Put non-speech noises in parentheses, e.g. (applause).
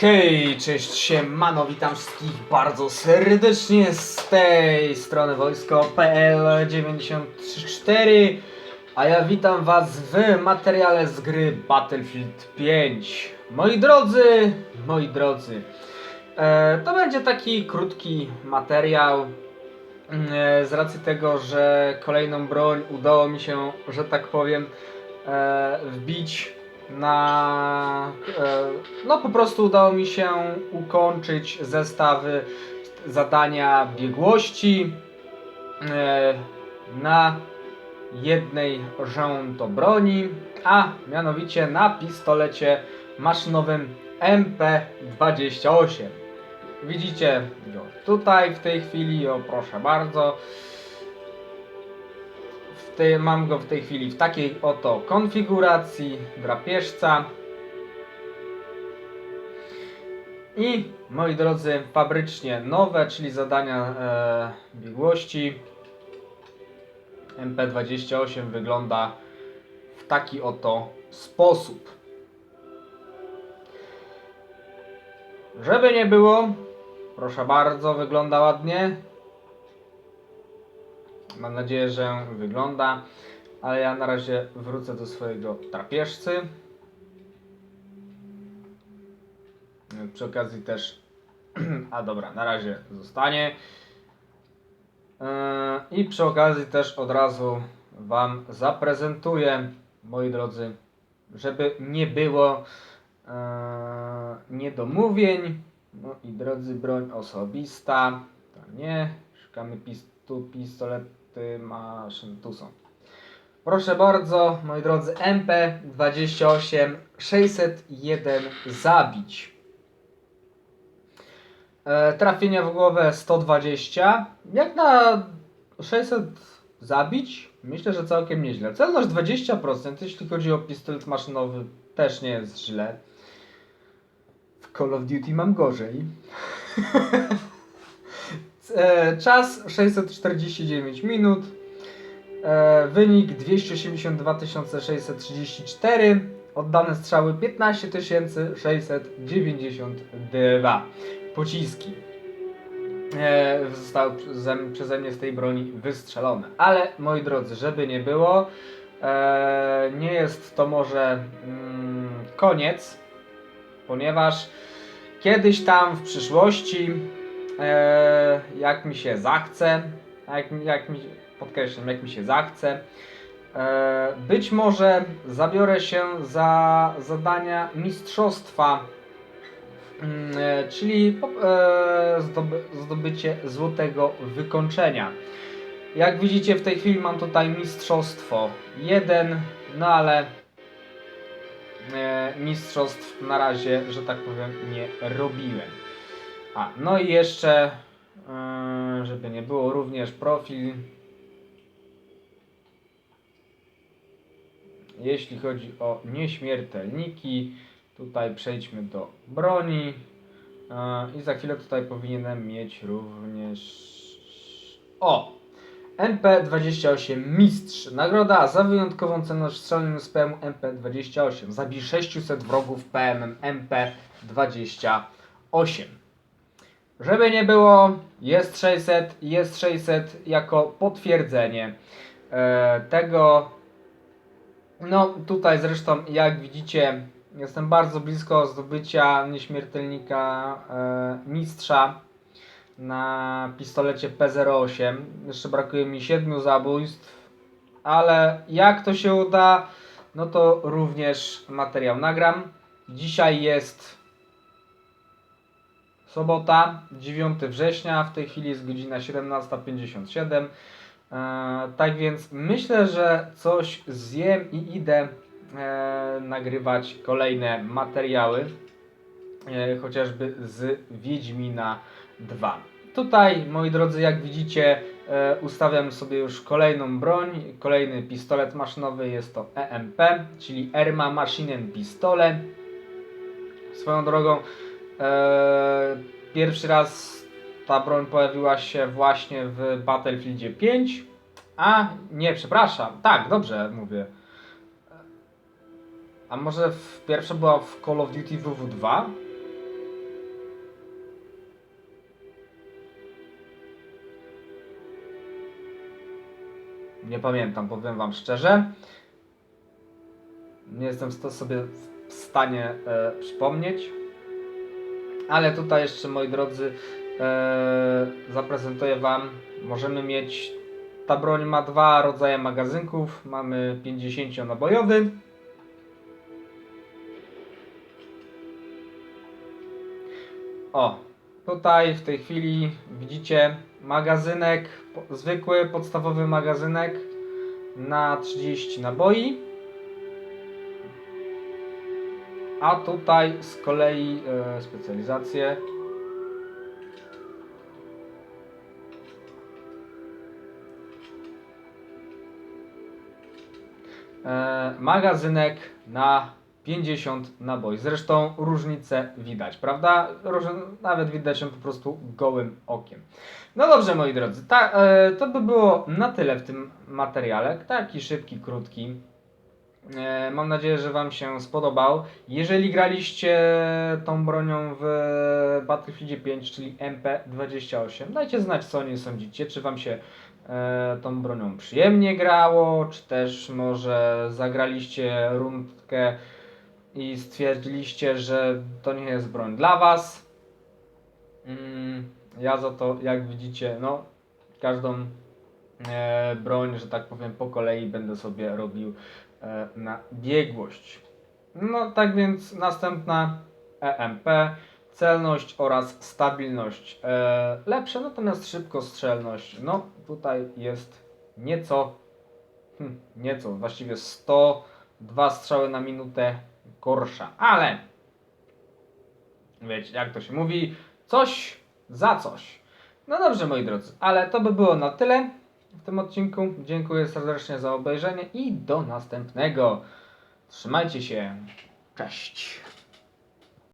Hej, cześć, siemano, witam wszystkich bardzo serdecznie z tej strony wojsko.pl 934 a ja witam was w materiale z gry Battlefield 5 Moi drodzy, moi drodzy e, To będzie taki krótki materiał e, z racji tego, że kolejną broń udało mi się, że tak powiem, e, wbić na. E, no po prostu udało mi się ukończyć zestawy zadania biegłości e, na jednej rząd broni, a mianowicie na pistolecie maszynowym MP28. Widzicie go tutaj w tej chwili, o proszę bardzo. Mam go w tej chwili w takiej oto konfiguracji drapieżca. I moi drodzy, fabrycznie nowe, czyli zadania e, biegłości. MP28 wygląda w taki oto sposób. Żeby nie było, proszę bardzo, wygląda ładnie. Mam nadzieję, że wygląda, ale ja na razie wrócę do swojego drapieżcy. Przy okazji też, (clears throat) a dobra, na razie zostanie. Yy, I przy okazji też od razu Wam zaprezentuję, moi drodzy, żeby nie było yy, niedomówień. No i drodzy, broń osobista, to nie, szukamy pis tu pistolety maszyn, tu są. Proszę bardzo, moi drodzy, MP28 601 zabić. E, trafienia w głowę 120. Jak na 600 zabić? Myślę, że całkiem nieźle. Celność 20%, jeśli chodzi o pistolet maszynowy, też nie jest źle. W Call of Duty mam gorzej. (laughs) E, Czas 649 minut. E, Wynik 282 634. Oddane strzały 15 692 pociski e, zostały przeze, przeze mnie z tej broni wystrzelone. Ale moi drodzy, żeby nie było, e, nie jest to może mm, koniec, ponieważ kiedyś tam w przyszłości, e, jak mi się zachce, jak, jak mi, podkreślam, jak mi się zachce, e, być może zabiorę się za zadania mistrzostwa Mm, e, czyli e, zdoby, zdobycie złotego wykończenia. Jak widzicie w tej chwili mam tutaj mistrzostwo 1, no ale e, mistrzostw na razie, że tak powiem, nie robiłem. A, no i jeszcze, e, żeby nie było, również profil. Jeśli chodzi o nieśmiertelniki, Tutaj przejdźmy do broni. E, I za chwilę tutaj powinienem mieć również. O! MP28 Mistrz. Nagroda za wyjątkową cenność strzelnym z PM MP28. Zabij 600 wrogów PM MP28. Żeby nie było, jest 600, jest 600 jako potwierdzenie e, tego. No tutaj zresztą jak widzicie Jestem bardzo blisko zdobycia nieśmiertelnika e, mistrza na pistolecie P08. Jeszcze brakuje mi 7 zabójstw, ale jak to się uda, no to również materiał nagram. Dzisiaj jest sobota, 9 września, w tej chwili jest godzina 17.57. E, tak więc myślę, że coś zjem i idę e, nagrywać kolejne materiały, e, chociażby z Wiedźmina 2. Tutaj, moi drodzy, jak widzicie, e, ustawiam sobie już kolejną broń, kolejny pistolet maszynowy, jest to EMP, czyli Erma Maschinen Pistole. Swoją drogą, E, pierwszy raz ta broń pojawiła się właśnie w Battlefieldzie 5. A, nie, przepraszam. Tak, dobrze mówię. A może w, pierwsza była w Call of Duty WW2? Nie pamiętam, powiem wam szczerze. Nie jestem to sobie w stanie e, przypomnieć. Ale tutaj jeszcze, moi drodzy, e, zaprezentuję wam. Możemy mieć. Ta broń ma dwa rodzaje magazynków. Mamy 50-nabojowy. O, tutaj w tej chwili widzicie magazynek, zwykły, podstawowy magazynek na 30 naboi. A tutaj z kolei e, specjalizacje. E, magazynek na 50 naboi. Zresztą różnicę widać, prawda? Nawet widać ją po prostu gołym okiem. No dobrze, moi drodzy, ta, e, to by było na tyle w tym materiale. Taki szybki, krótki. E, Mam nadzieję, że Wam się spodobał. Jeżeli graliście tą bronią w Battlefield 5, czyli MP28, dajcie znać, co o niej sądzicie. Czy Wam się e, tą bronią przyjemnie grało, czy też może zagraliście rundkę i stwierdziliście, że to nie jest broń dla Was. Mm, ja za to, jak widzicie, no, każdą e, broń, że tak powiem, po kolei będę sobie robił na biegłość. No tak więc następna EMP, celność oraz stabilność e, lepsze, natomiast szybkostrzelność, no tutaj jest nieco, hm, nieco, właściwie 102 strzały na minutę gorsza, ale wiecie jak to się mówi, coś za coś. No dobrze moi drodzy, ale to by było na tyle w tym odcinku. Dziękuję serdecznie za obejrzenie i do następnego. Trzymajcie się. Cześć.